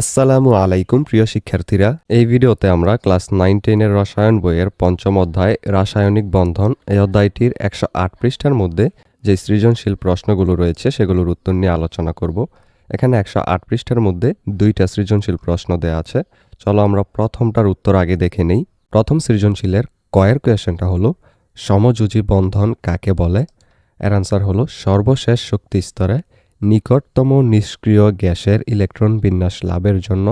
আসসালামু আলাইকুম, প্রিয় শিক্ষার্থীরা। এই ভিডিওতে আমরা ক্লাস নাইন টেনের রসায়ন বইয়ের পঞ্চম অধ্যায়, রাসায়নিক বন্ধন, এই অধ্যায়টির একশো আট পৃষ্ঠার মধ্যে যে সৃজনশীল প্রশ্নগুলো রয়েছে, সেগুলোর উত্তর নিয়ে আলোচনা করব। এখানে একশো আট পৃষ্ঠার মধ্যে দুইটা সৃজনশীল প্রশ্ন দেওয়া আছে। চলো আমরা প্রথমটার উত্তর আগে দেখে নেই। প্রথম সৃজনশীলের কয়ের কোয়েশনটা হলো, সমযোজী বন্ধন কাকে বলে? এর আনসার হলো, সর্বশেষ শক্তি স্তরে নিকটতম নিষ্ক্রিয় গ্যাসের ইলেকট্রন বিন্যাস লাভের জন্য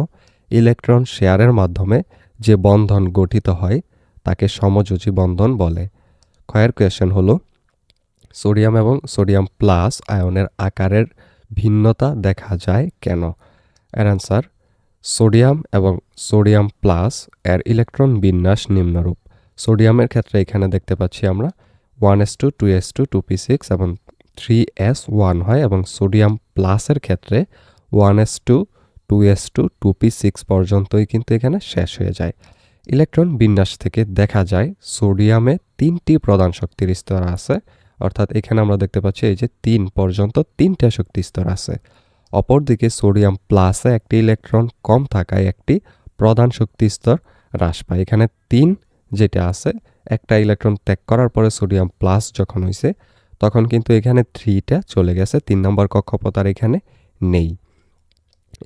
ইলেকট্রন শেয়ারের মাধ্যমে যে বন্ধন গঠিত হয়, তাকে সমযোজী বন্ধন বলে। ক্ষয়ের কোয়েশন হলো, সোডিয়াম এবং সোডিয়াম প্লাস আয়নের আকারের ভিন্নতা দেখা যায় কেন? এর আনসার সোডিয়াম এবং সোডিয়াম প্লাস এর ইলেকট্রন বিন্যাস নিম্নরূপ। সোডিয়ামের ক্ষেত্রে এখানে দেখতে পাচ্ছি আমরা one S two two S two two P six এবং থ্রি এস ওয়ান হয় এবং সোডিয়াম প্লাসের ক্ষেত্রে one S two two S two two P six পর্যন্তই কিন্তু এখানে শেষ হয়ে যায়। ইলেকট্রন বিন্যাস থেকে দেখা যায় সোডিয়ামে তিনটি প্রধান শক্তির স্তর আছে, অর্থাৎ এখানে আমরা দেখতে পাচ্ছি এই যে তিন পর্যন্ত তিনটা শক্তি স্তর আছে। অপরদিকে সোডিয়াম প্লাসে একটি ইলেকট্রন কম থাকায় একটি প্রধান শক্তি স্তর হ্রাস পায়। এখানে তিন যেটা আছে, একটা ইলেকট্রন ত্যাগ করার পরে সোডিয়াম প্লাস যখন হয়েছে তখন কিন্তু এখানে থ্রিটা চলে গেছে, তিন নম্বর কক্ষপথ আর এখানে নেই।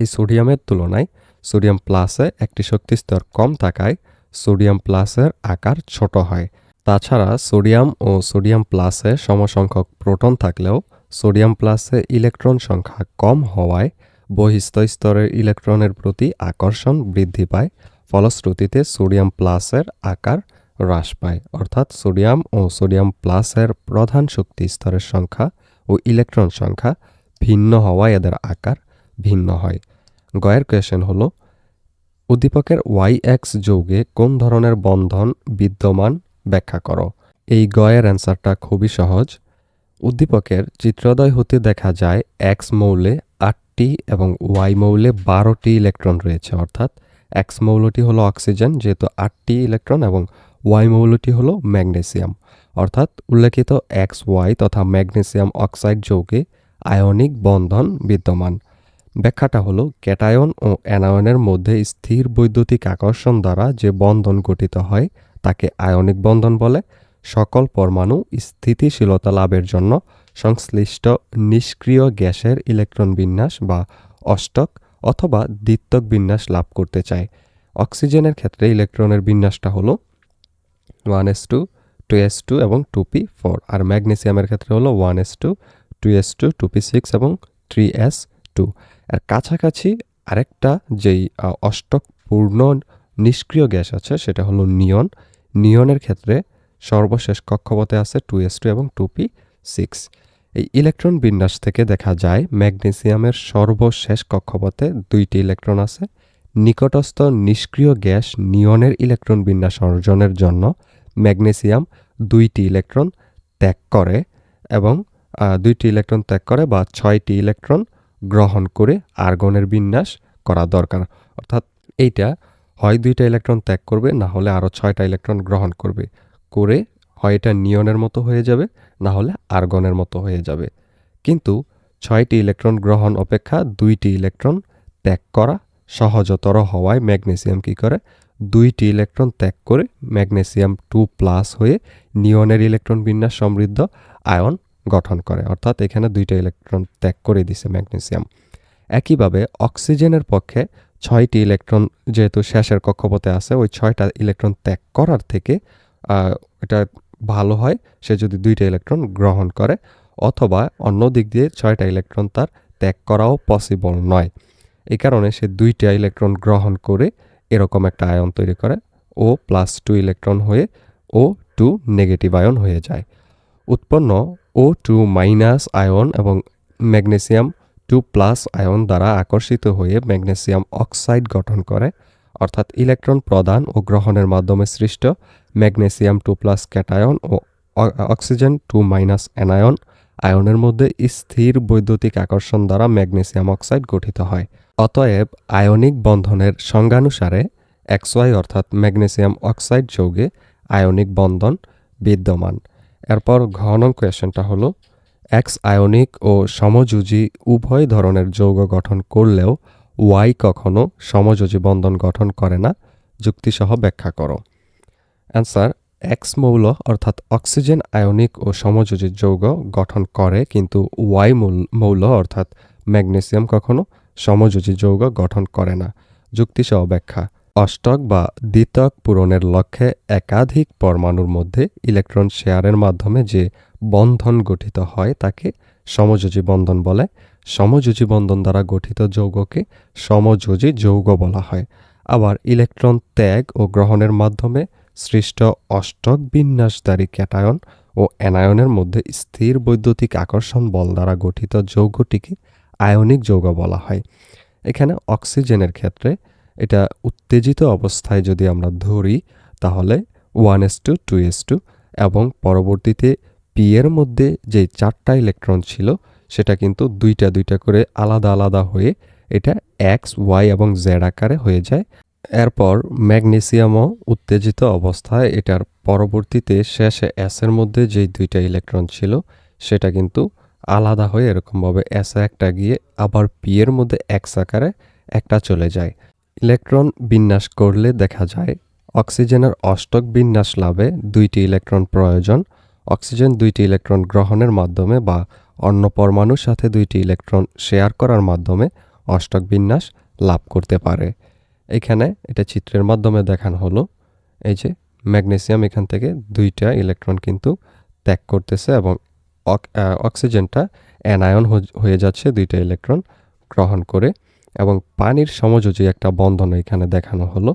এই সোডিয়ামের তুলনায় সোডিয়াম প্লাসে একটি শক্তিস্তর কম থাকায় সোডিয়াম প্লাসের আকার ছোট হয়। তাছাড়া সোডিয়াম ও সোডিয়াম প্লাসে সমসংখ্যক প্রোটন থাকলেও সোডিয়াম প্লাসে ইলেকট্রন সংখ্যা কম হওয়ায় বহিস্থ স্তরের ইলেকট্রনের প্রতি আকর্ষণ বৃদ্ধি পায়। ফলশ্রুতিতে সোডিয়াম প্লাসের আকার হ্রাস পায়। অর্থাৎ সোডিয়াম ও সোডিয়াম প্লাসের প্রধান শক্তি স্তরের সংখ্যা ও ইলেকট্রন সংখ্যা ভিন্ন হওয়ায় এদের আকার ভিন্ন হয়। গয়ের কোয়েশন হল, উদ্দীপকের ওয়াই এক্স যৌগে কোন ধরনের বন্ধন বিদ্যমান ব্যাখ্যা করো? এই গয়ের অ্যান্সারটা খুবই সহজ। উদ্দীপকের চিত্রদয় হতে দেখা যায় এক্স মৌলে আটটি এবং ওয়াই মৌলে বারোটি ইলেকট্রন রয়েছে। অর্থাৎ এক্স মৌলটি হলো অক্সিজেন যেহেতু আটটি ইলেকট্রন এবং ওয়াই মৌলটি হলো ম্যাগনেসিয়াম। অর্থাৎ উল্লেখিত এক্স ওয়াই তথা ম্যাগনেসিয়াম অক্সাইড যৌগে আয়নিক বন্ধন বিদ্যমান। ব্যাখ্যাটা হলো ক্যাটায়ন ও অ্যানায়নের মধ্যে স্থির বৈদ্যুতিক আকর্ষণ দ্বারা যে বন্ধন গঠিত হয়, তাকে আয়নিক বন্ধন বলে। সকল পরমাণু স্থিতিশীলতা লাভের জন্য সংশ্লিষ্ট নিষ্ক্রিয় গ্যাসের ইলেকট্রন বিন্যাস বা অষ্টক অথবা দ্বিত্বক বিন্যাস লাভ করতে চায়। অক্সিজেনের ক্ষেত্রে ইলেকট্রনের বিন্যাসটা হলো one S two two S two এবং টু পি ফোর আর ম্যাগনেসিয়ামের ক্ষেত্রে হলো one S two two S two two P six এবং থ্রি এস টু আর কাছাকাছি আরেকটা যেই অষ্টক পূর্ণ নিষ্ক্রিয় গ্যাস আছে, সেটা হলো নিয়ন। নিয়নের ক্ষেত্রে সর্বশেষ কক্ষপথে আছে টু এস টু এবং টু পি সিক্স এই ইলেকট্রন বিন্যাস থেকে দেখা যায় ম্যাগনেসিয়ামের সর্বশেষ কক্ষপথে দুইটি ইলেকট্রন আছে। নিকটস্থ নিষ্ক্রিয় গ্যাস নিয়নের ইলেকট্রন বিন্যাস অর্জনের জন্য ম্যাগনেসিয়াম দুইটি ইলেকট্রন ত্যাগ করে এবং দুইটি ইলেকট্রন ত্যাগ করে বা ছয়টি ইলেকট্রন গ্রহণ করে আর্গনের বিন্যাস করা দরকার। অর্থাৎ এইটা হয় দুইটা ইলেকট্রন ত্যাগ করবে, না হলে আরও ছয়টা ইলেকট্রন গ্রহণ করবে। করে হয় এটা নিয়নের মতো হয়ে যাবে, না হলে আর্গনের মতো হয়ে যাবে। কিন্তু ছয়টি ইলেকট্রন গ্রহণ অপেক্ষা দুইটি ইলেকট্রন ত্যাগ করা সহজতর হওয়ায় ম্যাগনেসিয়াম কী করে? দুইটি ইলেকট্রন ত্যাগ করে ম্যাগনেসিয়াম টু প্লাস হয়ে নিয়নের ইলেকট্রন বিন্যাস সমৃদ্ধ আয়ন গঠন করে। অর্থাৎ এখানে দুইটা ইলেকট্রন ত্যাগ করে দিছে ম্যাগনেসিয়াম। একইভাবে অক্সিজেনের পক্ষে ছয়টি ইলেকট্রন যেহেতু শেষের কক্ষপথে আছে, ওই ছয়টা ইলেকট্রন ত্যাগ করার থেকে এটা ভালো হয় সে যদি দুইটা ইলেকট্রন গ্রহণ করে, অথবা অন্য দিক দিয়ে ছয়টা ইলেকট্রন তার ত্যাগ করাও পসিবল নয়। এই কারণে সে দুইটা ইলেকট্রন গ্রহণ করে এরকম একটা আয়ন তৈরি করে ও প্লাস টু ইলেকট্রন হয়ে ও টু নেগেটিভ আয়ন হয়ে যায়। উৎপন্ন ও টু মাইনাস আয়ন এবং ম্যাগনেসিয়াম টু প্লাস আয়ন দ্বারা আকর্ষিত হয়ে ম্যাগনেসিয়াম অক্সাইড গঠন করে, অর্থাৎ ইলেকট্রন প্রদান ও গ্রহণের মাধ্যমে সৃষ্ট ম্যাগনেসিয়াম টু প্লাস ক্যাটায়ন ও অক্সিজেন টু মাইনাস অ্যানায়ন আয়নের মধ্যে স্থির বৈদ্যুতিক আকর্ষণ দ্বারা ম্যাগনেসিয়াম অক্সাইড গঠিত হয়। অতএব আয়নিক বন্ধনের সংজ্ঞানুসারে এক্সওয়াই অর্থাৎ ম্যাগনেসিয়াম অক্সাইড যৌগে আয়নিক বন্ধন বিদ্যমান। এরপর ঘন কোয়েশনটা হলো, এক্স আয়নিক ও সমযোজী উভয় ধরনের যৌগ গঠন করলেও ওয়াই কখনো সমযোজী বন্ধন গঠন করে না, যুক্তিসহ ব্যাখ্যা করো। অ্যান্সার, এক্স মৌল অর্থাৎ অক্সিজেন আয়নিক ও সমযোজী যৌগ গঠন করে, কিন্তু ওয়াই মৌল অর্থাৎ ম্যাগনেসিয়াম কখনো সমযোজী যৌগ গঠন করে না। যুক্তিসহ ব্যাখ্যা। অষ্টক বা দ্বিতক পূরণের লক্ষ্যে একাধিক পরমাণুর মধ্যে ইলেকট্রন শেয়ারের মাধ্যমে যে বন্ধন গঠিত হয় তাকে সমযোজী বন্ধন বলে। সমযোজী বন্ধন দ্বারা গঠিত যৌগকে সমযোজী যৌগ বলা হয়। আবার ইলেকট্রন ত্যাগ ও গ্রহণের মাধ্যমে সৃষ্ট অষ্টক বিন্যাসদারী ক্যাটায়ন ও অ্যানায়নের মধ্যে স্থির বৈদ্যুতিক আকর্ষণ বল দ্বারা গঠিত যৌগটিকে আয়নিক যৌগ বলা হয়। এখানে অক্সিজেনের ক্ষেত্রে এটা উত্তেজিত অবস্থায় যদি আমরা ধরি, তাহলে one S two two S two এবং পরবর্তীতে পি এর মধ্যে যে চারটা ইলেকট্রন ছিল, সেটা কিন্তু দুইটা দুইটা করে আলাদা আলাদা হয়ে এটা এক্স, ওয়াই এবং জেড আকারে হয়ে যায়। এরপর ম্যাগনেসিয়ামও উত্তেজিত অবস্থায় এটার পরবর্তীতে শেষে এসের মধ্যে যেই দুইটা ইলেকট্রন ছিল, সেটা কিন্তু আলাদা হয়ে এরকমভাবে এসে একটা গিয়ে আবার পি এর মধ্যে এক্স আকারে একটা চলে যায়। ইলেকট্রন বিন্যাস করলে দেখা যায় অক্সিজেনের অষ্টক বিন্যাস লাভে দুইটি ইলেকট্রন প্রয়োজন। অক্সিজেন দুইটি ইলেকট্রন গ্রহণের মাধ্যমে বা অন্য পরমাণুর সাথে দুইটি ইলেকট্রন শেয়ার করার মাধ্যমে অষ্টক বিন্যাস লাভ করতে পারে। এখানে এটা চিত্রের মাধ্যমে দেখানো হলো। এই যে ম্যাগনেসিয়াম এখান থেকে দুইটা ইলেকট্রন কিন্তু ত্যাগ করতেছে এবং অক্সিজেনটা অ্যানায়ন হয়ে যাচ্ছে দুইটা ইলেকট্রন গ্রহণ করে এবং পানির সমযোজী একটা বন্ধন এখানে দেখানো হলো।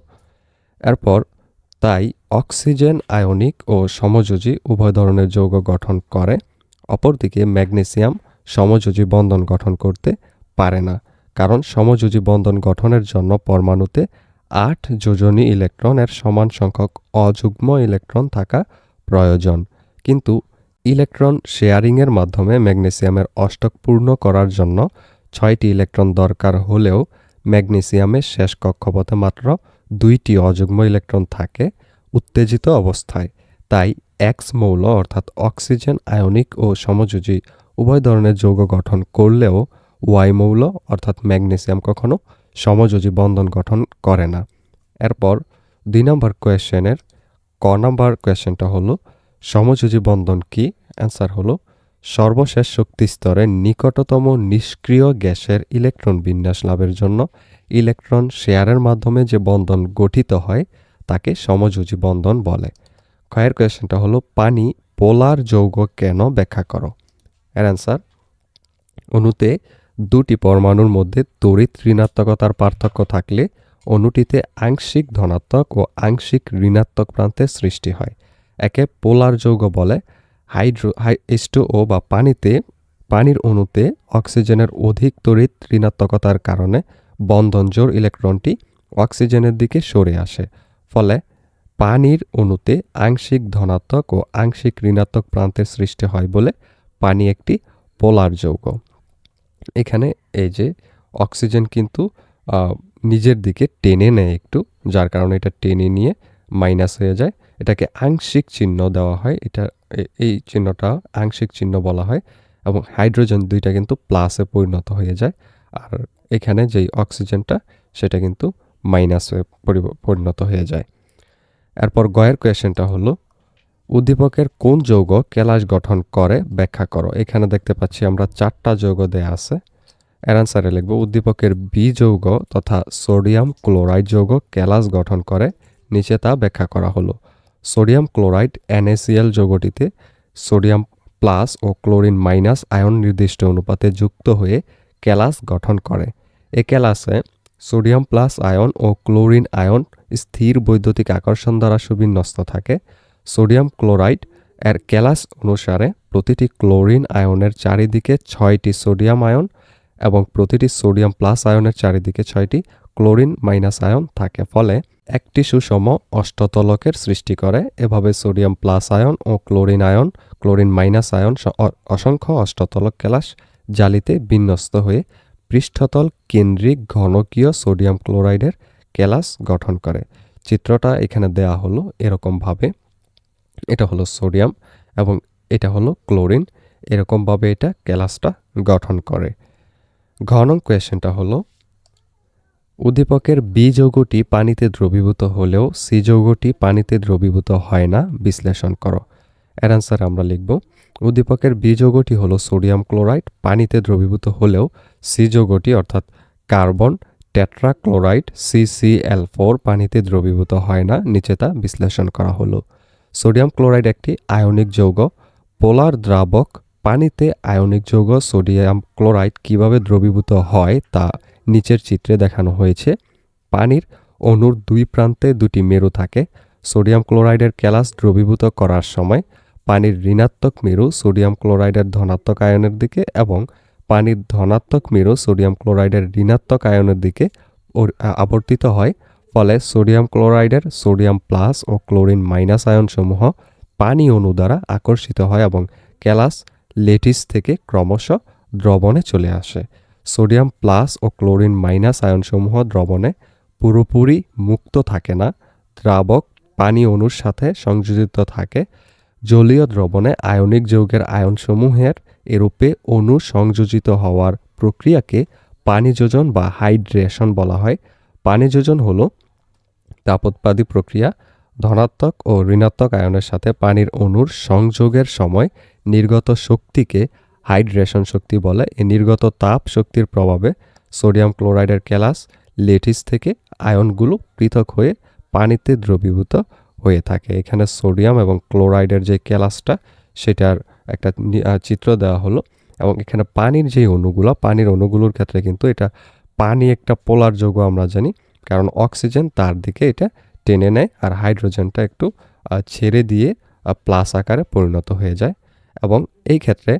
এরপর তাই অক্সিজেন, আয়নিক ও সমযোজী উভয় ধরনের যৌগ গঠন করে, অপরদিকে ম্যাগনেসিয়াম সমযোজী বন্ধন গঠন করতে পারে না, কারণ সমযোজী বন্ধন গঠনের জন্য পরমাণুতে আট যোজনী ইলেকট্রনের সমান সংখ্যক অযুগ্ম ইলেকট্রন থাকা প্রয়োজন। কিন্তু ইলেকট্রন শেয়ারিংয়ের মাধ্যমে ম্যাগনেসিয়ামের অষ্টক পূর্ণ করার জন্য ছয়টি ইলেকট্রন দরকার হলেও ম্যাগনেসিয়ামের শেষ কক্ষপথে মাত্র দুইটি অযুগ্ম ইলেকট্রন থাকে উত্তেজিত অবস্থায়। তাই এক্স মৌল অর্থাৎ অক্সিজেন, আয়নিক ও সমযোজী উভয় ধরনের যৌগ গঠন করলেও ওয়াই মৌল অর্থাৎ ম্যাগনেসিয়াম কখনো সমযোজী বন্ধন গঠন করে না। এরপর দুই নম্বর কোয়েশ্চেনের, ক নম্বর কোয়েশ্চেনটা হলো সমযোজী বন্ধন কি? অ্যান্সার হলো, সর্বশেষ শক্তি স্তরে নিকটতম নিষ্ক্রিয় গ্যাসের ইলেকট্রন বিন্যাস লাভের জন্য ইলেকট্রন শেয়ারের মাধ্যমে যে বন্ধন গঠিত হয়, তাকে সমযোজী বন্ধন বলে। কয়ের কোয়েশ্চেনটা হলো, পানি পোলার যৌগ কেন ব্যাখ্যা করো? এর অ্যান্সার অণুতে দুটি পরমাণুর মধ্যে তড়িৎ ঋণাত্মকতার পার্থক্য থাকলে অণুটিতে আংশিক ধনাত্মক ও আংশিক ঋণাত্মক প্রান্তের সৃষ্টি হয়। একে পোলার যৌগ বলে। হাইড্রো এইচটু ও বা পানিতে, পানির অণুতে অক্সিজেনের অধিক তড়িৎ ঋণাত্মকতার কারণে বন্ধন জোর ইলেকট্রনটি অক্সিজেনের দিকে সরে আসে। ফলে পানির অণুতে আংশিক ধনাত্মক ও আংশিক ঋণাত্মক প্রান্তের সৃষ্টি হয় বলে পানি একটি পোলার যৌগ। এখানে এই যে অক্সিজেন কিন্তু নিজের দিকে টেনে নেয় একটু, যার কারণে এটা টেনে নিয়ে মাইনাস হয়ে যায়। এটাকে আংশিক চিহ্ন দেওয়া হয়। এটা এই চিহ্নটা আংশিক চিহ্ন বলা হয় এবং হাইড্রোজেন দুইটা কিন্তু প্লাসে পরিণত হয়ে যায়। আর এখানে যেই অক্সিজেনটা, সেটা কিন্তু মাইনাসে পরিণত হয়ে যায়। এরপর গয়ের কোয়েশনটা হলো, উদ্দীপকের কোন যৌগ কেলাস গঠন করে? ব্যাখ্যা করো। এখানে দেখতে পাচ্ছি আমরা চারটা যৌগ দেয়া আছে। এর আনসারে লিখব, উদ্দীপকের বি যৌগ তথা সোডিয়াম ক্লোরাইড যৌগ কেলাস গঠন করে। নিচে তা ব্যাখ্যা করা হলো। Sodium chloride N A C L যৌগটিতে sodium plus ও ক্লোরিন মাইনাস আয়ন নির্দিষ্ট অনুপাতে যুক্ত হয়ে ক্যালাস গঠন করে। এ ক্যালাসে সোডিয়াম প্লাস আয়ন ও ক্লোরিন আয়ন স্থির বৈদ্যুতিক আকর্ষণ দ্বারা সুবিন্যস্ত থাকে। সোডিয়াম ক্লোরাইড এর ক্যালাস অনুসারে প্রতিটি ক্লোরিন আয়নের চারিদিকে ছয়টি সোডিয়াম আয়ন এবং প্রতিটি সোডিয়াম প্লাস আয়নের চারিদিকে ছয়টি ক্লোরিন মাইনাস আয়ন থাকে ফলে একটি সুষম অষ্টতলকের সৃষ্টি করে। এভাবে সোডিয়াম প্লাস আয়ন ও chlorine ion, chlorine minus ion অসংখ্য অষ্টতলক ক্যালাস জালিতে বিন্যস্ত হয়ে পৃষ্ঠতল কেন্দ্রিক ঘনকীয় সোডিয়াম ক্লোরাইডের ক্যালাস গঠন করে। চিত্রটা এখানে দেয়া হলো এরকমভাবে। এটা হলো সোডিয়াম এবং এটা হলো ক্লোরিন। এরকমভাবে এটা ক্যালাসটা গঠন করে। ঘন কোয়েশনটা হলো উদ্দীপকের বি যৌগটি পানিতে দ্রবীভূত হলেও সি যৌগটি পানিতে দ্রবীভূত হয় না, বিশ্লেষণ করো। এর অ্যান্সার আমরা লিখব, উদ্দীপকের বি যৌগটি হলো সোডিয়াম ক্লোরাইড, পানিতে দ্রবীভূত হলেও সি যৌগটি অর্থাৎ কার্বন, টেট্রাক্লোরাইড সিসিএল ফোর পানিতে দ্রবীভূত হয় না, নিচে তা বিশ্লেষণ করা হলো। সোডিয়াম ক্লোরাইড একটি আয়নিক যৌগ, পোলার দ্রাবক পানিতে আয়নিক যৌগ সোডিয়াম ক্লোরাইড কীভাবে দ্রবীভূত হয় তা নিচের চিত্রে দেখানো হয়েছে। পানির অণুর দুই প্রান্তে দুটি মেরু থাকে। সোডিয়াম ক্লোরাইডের ক্যালাস দ্রবীভূত করার সময় পানির ঋণাত্মক মেরু সোডিয়াম ক্লোরাইডের ধনাত্মক আয়নের দিকে এবং পানির ধনাত্মক মেরু সোডিয়াম ক্লোরাইডের ঋণাত্মক আয়নের দিকে আবর্তিত হয়। ফলে সোডিয়াম ক্লোরাইডের সোডিয়াম প্লাস ও ক্লোরিন মাইনাস আয়নসমূহ পানি অণু দ্বারা আকর্ষিত হয় এবং ক্যালাস লেটিস থেকে ক্রমশ দ্রবণে চলে আসে। সোডিয়াম প্লাস ও ক্লোরিন মাইনাস আয়নসমূহ দ্রবণে পুরোপুরি মুক্ত থাকে না, দ্রাবক পানি অণুর সাথে সংযোজিত থাকে, জলীয় দ্রবণে আয়নিক যৌগের আয়নসমূহের এরূপে অণু সংযোজিত হওয়ার প্রক্রিয়াকে পানিযোজন বা হাইড্রেশন বলা হয়। পানিযোজন হল তাপোৎপাদী প্রক্রিয়া, ধনাত্মক ও ঋণাত্মক আয়নের সাথে পানির অণুর সংযোগের সময় নির্গত শক্তিকে হাইড্রেশন শক্তি বলে। এই নির্গত তাপ শক্তির প্রভাবে সোডিয়াম ক্লোরাইডের ক্যালাস লেটিস থেকে আয়নগুলো পৃথক হয়ে পানিতে দ্রবীভূত হয়ে থাকে। এখানে সোডিয়াম এবং ক্লোরাইডের যে ক্যালাসটা, সেটার একটা চিত্র দেওয়া হলো এবং এখানে পানির যে অণুগুলো, পানির অণুগুলোর ক্ষেত্রে কিন্তু এটা পানি একটা পোলার যৌগ আমরা জানি, কারণ অক্সিজেন তার দিকে এটা টেনে নেয় আর হাইড্রোজেনটা একটু ছেড়ে দিয়ে প্লাস আকারে পরিণত হয়ে যায়। এবং এই ক্ষেত্রে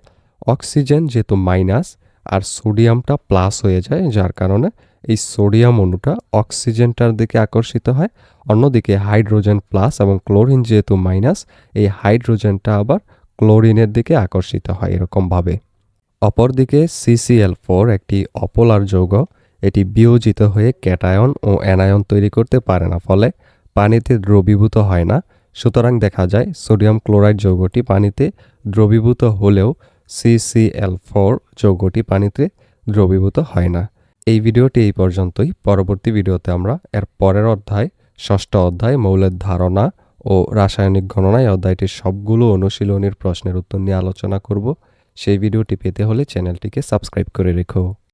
অক্সিজেন যেহেতু মাইনাস আর সোডিয়ামটা প্লাস হয়ে যায়, যার কারণে এই সোডিয়াম অণুটা অক্সিজেনটার দিকে আকর্ষিত হয়। অন্যদিকে হাইড্রোজেন প্লাস এবং ক্লোরিন যেহেতু মাইনাস, এই হাইড্রোজেনটা আবার ক্লোরিনের দিকে আকর্ষিত হয় এরকমভাবে। অপরদিকে সিসিএল ফোর একটি অপোলার যৌগ, এটি বিয়োজিত হয়ে ক্যাটায়ন ও অ্যানায়ন তৈরি করতে পারে না, ফলে পানিতে দ্রবীভূত হয় না। সুতরাং দেখা যায় সোডিয়াম ক্লোরাইড যৌগটি পানিতে দ্রবীভূত হলেও সিসিএল ফোর যৌগটি পানিতে দ্রবীভূত হয় না। এই ভিডিওটি এই পর্যন্তই। পরবর্তী ভিডিওতে আমরা এর পরের অধ্যায়, ষষ্ঠ অধ্যায়, মৌলের ধারণা ও রাসায়নিক গণনায় অধ্যায়টির সবগুলো অনুশীলনীর প্রশ্নের উত্তর নিয়ে আলোচনা করব। সেই ভিডিওটি পেতে হলে চ্যানেলটিকে সাবস্ক্রাইব করে রেখো।